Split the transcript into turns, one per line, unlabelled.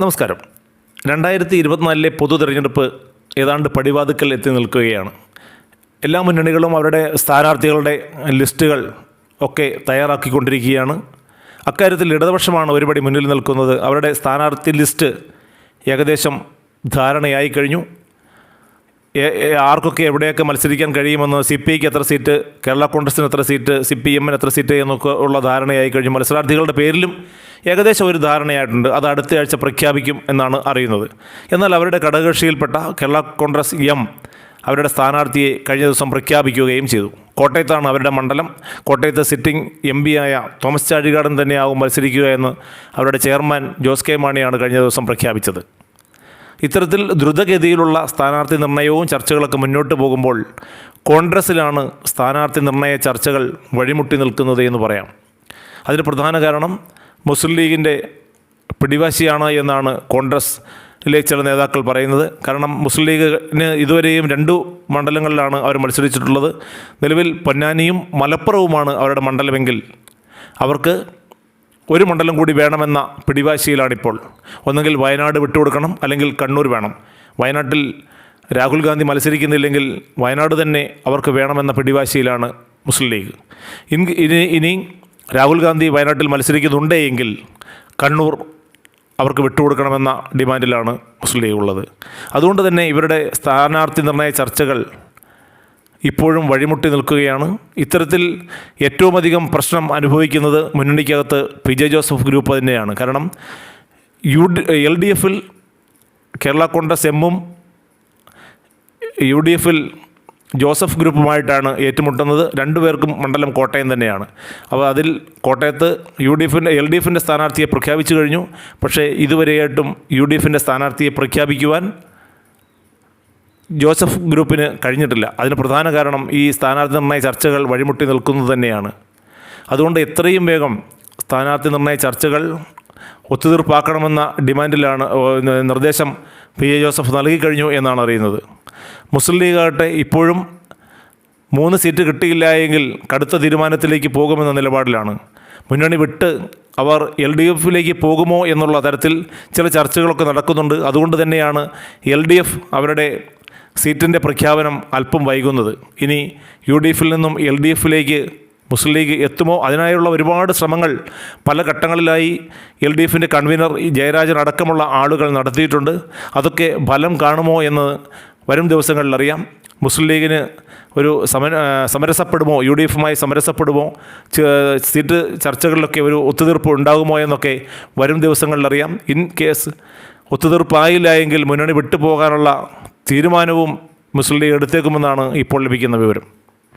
നമസ്കാരം. രണ്ടായിരത്തി ഇരുപത്തിനാലിലെ പൊതു തിരഞ്ഞെടുപ്പ് ഏതാണ്ട് പടിവാതുക്കൽ എത്തി നിൽക്കുകയാണ്. എല്ലാ മുന്നണികളും അവരുടെ സ്ഥാനാർത്ഥികളുടെ ലിസ്റ്റുകൾ ഒക്കെ തയ്യാറാക്കിക്കൊണ്ടിരിക്കുകയാണ്. അക്കാര്യത്തിൽ ഇടതുപക്ഷമാണ് ഒരുപടി മുന്നിൽ നിൽക്കുന്നത്. അവരുടെ സ്ഥാനാർത്ഥി ലിസ്റ്റ് ഏകദേശം ധാരണയായി കഴിഞ്ഞു. ആർക്കൊക്കെ എവിടെയൊക്കെ മത്സരിക്കാൻ കഴിയുമെന്ന് സി പി ഐക്ക് എത്ര സീറ്റ് കേരള കോൺഗ്രസിന് എത്ര സീറ്റ് സി പി എമ്മിന് എത്ര സീറ്റ് എന്നൊക്കെ ഉള്ള ധാരണയായി കഴിഞ്ഞു. മത്സരാർത്ഥികളുടെ പേരിലും ഏകദേശം ഒരു ധാരണയായിട്ടുണ്ട്. അത് അടുത്ത ആഴ്ച പ്രഖ്യാപിക്കും എന്നാണ് അറിയുന്നത്. എന്നാൽ അവരുടെ ഘടകകക്ഷിയിൽപ്പെട്ട കേരള കോൺഗ്രസ് എം അവരുടെ സ്ഥാനാർത്ഥിയെ കഴിഞ്ഞ ദിവസം പ്രഖ്യാപിക്കുകയും ചെയ്തു. കോട്ടയത്താണ് അവരുടെ മണ്ഡലം. കോട്ടയത്ത് സിറ്റിംഗ് എം ആയ തോമസ് ചാഴികാടൻ തന്നെയാവും മത്സരിക്കുക എന്ന് അവരുടെ ചെയർമാൻ ജോസ് കെ മാണിയാണ് കഴിഞ്ഞ ദിവസം പ്രഖ്യാപിച്ചത്. ഇത്തരത്തിൽ ദ്രുതഗതിയിലുള്ള സ്ഥാനാർത്ഥി നിർണയവും ചർച്ചകളൊക്കെ മുന്നോട്ട് പോകുമ്പോൾ കോൺഗ്രസ്സിലാണ് സ്ഥാനാർത്ഥി നിർണയ ചർച്ചകൾ വഴിമുട്ടി നിൽക്കുന്നത് എന്ന് പറയാം. അതിന് പ്രധാന കാരണം മുസ്ലിം ലീഗിന്റെ പിടിവാശിയാണ് എന്നാണ് കോൺഗ്രസ്സിലെ ചില നേതാക്കൾ പറയുന്നത്. കാരണം മുസ്ലിം ലീഗിന് ഇതുവരെയും രണ്ടു മണ്ഡലങ്ങളിലാണ് അവർ മത്സരിച്ചിട്ടുള്ളത്. നിലവിൽ പൊന്നാനിയും മലപ്പുറവുമാണ് അവരുടെ മണ്ഡലമെങ്കിൽ അവർക്ക് ഒരു മണ്ഡലം കൂടി വേണമെന്ന പിടിവാശിയിലാണിപ്പോൾ. ഒന്നുകിൽ വയനാട് വിട്ടുകൊടുക്കണം അല്ലെങ്കിൽ കണ്ണൂർ വേണം. വയനാട്ടിൽ രാഹുൽ ഗാന്ധി മത്സരിക്കുന്നില്ലെങ്കിൽ വയനാട് തന്നെ അവർക്ക് വേണമെന്ന പിടിവാശിയിലാണ് മുസ്ലിം ലീഗ്. ഇനി ഇനി രാഹുൽ ഗാന്ധി വയനാട്ടിൽ മത്സരിക്കുന്നുണ്ടേ എങ്കിൽ കണ്ണൂർ അവർക്ക് വിട്ടുകൊടുക്കണമെന്ന ഡിമാൻഡിലാണ് മുസ്ലിം ലീഗ് ഉള്ളത്. അതുകൊണ്ട് തന്നെ ഇവരുടെ സ്ഥാനാർത്ഥി നിർണയ ചർച്ചകൾ ഇപ്പോഴും വഴിമുട്ടി നിൽക്കുകയാണ്. ഇത്തരത്തിൽ ഏറ്റവും അധികം പ്രശ്നം അനുഭവിക്കുന്നത് മുന്നണിക്കകത്ത് പി ജെ ജോസഫ് ഗ്രൂപ്പ് തന്നെയാണ്. കാരണം യു എൽ ഡി എഫിൽ കേരള കോൺഗ്രസ് എമ്മും യു ഡി എഫിൽ ജോസഫ് ഗ്രൂപ്പുമായിട്ടാണ് ഏറ്റുമുട്ടുന്നത്. രണ്ടുപേർക്കും മണ്ഡലം കോട്ടയം തന്നെയാണ്. അപ്പോൾ അതിൽ കോട്ടയത്ത് യു ഡി എഫിന്റെ എൽ ഡി എഫിന്റെ സ്ഥാനാർത്ഥിയെ പ്രഖ്യാപിച്ചു കഴിഞ്ഞു. പക്ഷേ ഇതുവരെയായിട്ടും യു ഡി എഫിന്റെ സ്ഥാനാർത്ഥിയെ പ്രഖ്യാപിക്കുവാൻ ജോസഫ് ഗ്രൂപ്പിന് കഴിഞ്ഞിട്ടില്ല. അതിന് പ്രധാന കാരണം ഈ സ്ഥാനാർത്ഥി നിർണയ ചർച്ചകൾ വഴിമുട്ടി നിൽക്കുന്നത് തന്നെയാണ്. അതുകൊണ്ട് എത്രയും വേഗം സ്ഥാനാർത്ഥി നിർണയ ചർച്ചകൾ ഒത്തുതീർപ്പാക്കണമെന്ന ഡിമാൻഡിലാണ് നിർദ്ദേശം പി എ ജോസഫ് നൽകിക്കഴിഞ്ഞു എന്നാണ് അറിയുന്നത്. മുസ്ലിം ലീഗാകട്ടെ ഇപ്പോഴും മൂന്ന് സീറ്റ് കിട്ടിയില്ല എങ്കിൽ കടുത്ത തീരുമാനത്തിലേക്ക് പോകുമെന്ന നിലപാടിലാണ്. മുന്നണി വിട്ട് അവർ എൽ ഡി എഫിലേക്ക് പോകുമോ എന്നുള്ള തരത്തിൽ ചില ചർച്ചകളൊക്കെ നടക്കുന്നുണ്ട്. അതുകൊണ്ട് തന്നെയാണ് എൽ ഡി എഫ് അവരുടെ സീറ്റിന്റെ പ്രഖ്യാപനം അല്പം വൈകുന്നത്. ഇനി യു ഡി എഫിൽ നിന്നും എൽ ഡി എഫിലേക്ക് മുസ്ലിം ലീഗ് എത്തുമോ? അതിനായുള്ള ഒരുപാട് ശ്രമങ്ങൾ പല ഘട്ടങ്ങളിലായി എൽ ഡി എഫിന്റെ കൺവീനർ ജയരാജൻ അടക്കമുള്ള ആളുകൾ നടത്തിയിട്ടുണ്ട്. അതൊക്കെ ഫലം കാണുമോ എന്ന് വരും ദിവസങ്ങളിൽ അറിയാം. മുസ്ലിം ലീഗിന് ഒരു സമര സമരസപ്പെടുമോ? യു ഡി എഫുമായി സമരസപ്പെടുമോ? സീറ്റ് ചർച്ചകളിലൊക്കെ ഒരു ഒത്തുതീർപ്പ് ഉണ്ടാകുമോ എന്നൊക്കെ വരും ദിവസങ്ങളിൽ അറിയാം. ഇൻ കേസ് ഒത്തുതീർപ്പായില്ല എങ്കിൽ മുന്നണി വിട്ടുപോകാനുള്ള തീരുമാനവും മുസ്ലിം ലീഗ് എടുത്തേക്കുമെന്നാണ് ഇപ്പോൾ ലഭിക്കുന്ന വിവരം.